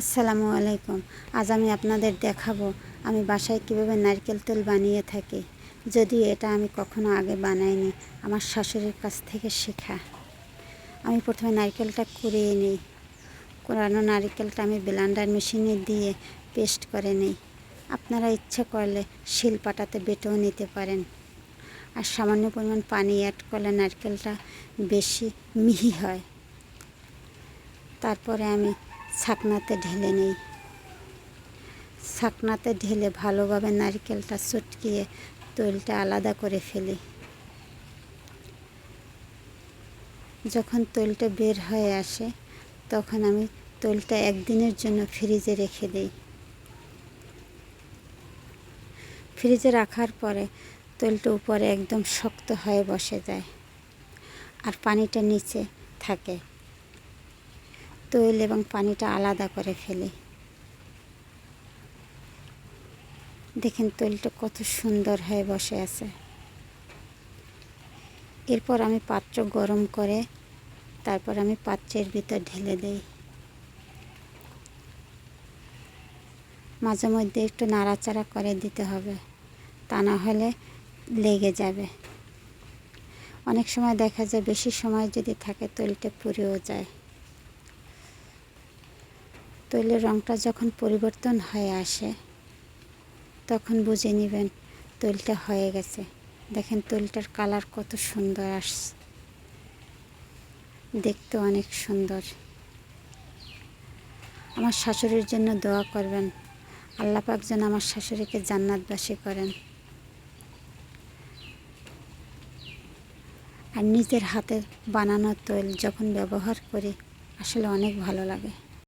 আসসালামু আলাইকুম। আজ আমি আপনাদের দেখাবো, আমি বাসায় কীভাবে নারকেল তেল বানিয়ে থাকি। যদি এটা আমি কখনো আগে বানাইনি, আমার শাশুড়ির কাছ থেকে শেখা। আমি প্রথমে নারকেলটা কুড়িয়ে নিই। কোরানো নারকেলটা আমি ব্লেন্ডার মেশিনে দিয়ে পেস্ট করে নিই। আপনারা ইচ্ছে করলে শিল পাটাতে বেটেও নিতে পারেন। আর সামান্য পরিমাণ পানি অ্যাড করলে নারকেলটা বেশি মিহি হয়। তারপরে আমি ছাকনাতে ঢেলে নিই। ছাকনাতে ঢেলে ভালোভাবে নারকেলটা চটকিয়ে তৈলটা আলাদা করে ফেলি। যখন তৈলটা বের হয়ে আসে, তখন আমি তৈলটা একদিনের জন্য ফ্রিজে রেখে দিই। ফ্রিজে রাখার পরে তৈলটা উপরে একদম শক্ত হয়ে বসে যায় আর পানিটা নিচে থাকে। তৈল এবং পানিটা আলাদা করে ফেলি। দেখেন তৈলটা কত সুন্দর হয়ে বসে আছে। এরপর আমি পাত্র গরম করে তারপর আমি পাত্রের ভিতর ঢেলে দেই। মাঝে মধ্যে একটু নাড়াচাড়া করে দিতে হবে, তা না হলে লেগে যাবে। অনেক সময় দেখা যায় বেশি সময় যদি থাকে তৈলটা পুড়েও যায়। তৈলের রঙটা যখন পরিবর্তন হয়ে আসে, তখন বুঝে নেবেন তৈলটা হয়ে গেছে। দেখেন তৈলটার কালার কত সুন্দর আসছে। দেখতে অনেক সুন্দর। আমার শাশুড়ির জন্য দোয়া করবেন। আল্লাহ পাক যেন আমার শাশুড়িকে জান্নাতবাসী করেন। আর নিজের হাতে বানানো তৈল যখন ব্যবহার করি, আসলে অনেক ভালো লাগে।